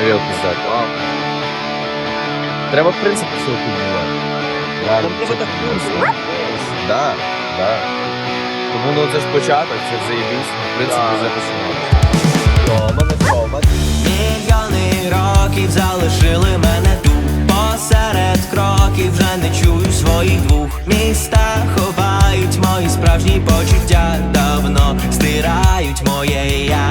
Пиздак. Треба, в принципі, все купувати. Реально, це да. Тому ну це ж початок, це заєбісь. В принципі, записано. Мільйони років залишили мене тут Посеред кроків вже не чую своїх двох Міста ховають мої справжні почуття Давно стирають моє я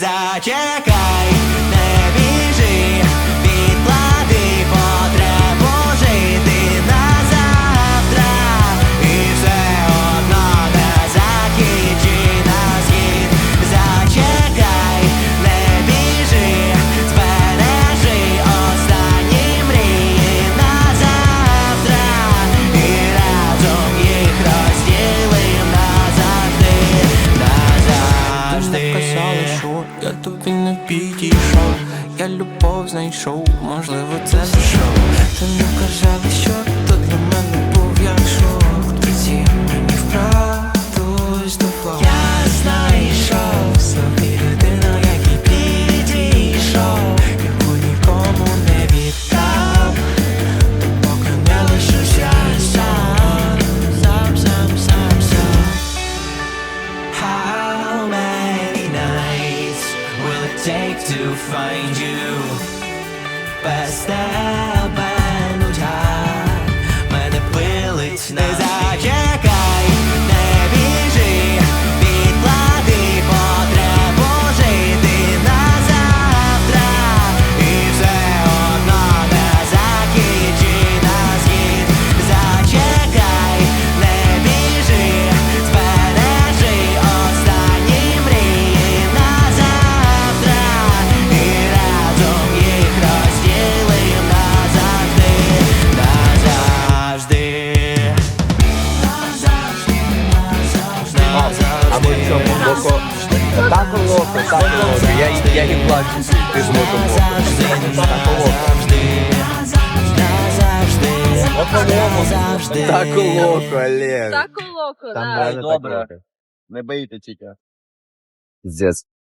Зачекай, не біжи, відклади потребу жити на завтра. І все одно не закінчи на схід. Зачекай, не біжи, збережи останні мрії на завтра. І разом їх розділим назавжди, я тобі не підійшов. Я любов знайшов, можливо, це шоу. Ти не кажеш, що то take to find you? Best. that. Тако боку. Так локо, так локо. Я, я не плачу, ти з боку Тако назавжди, назавжди Так локо, Олег. Так локо, Там да. реально Добре. локо. Не боїте тільки. Пиздец.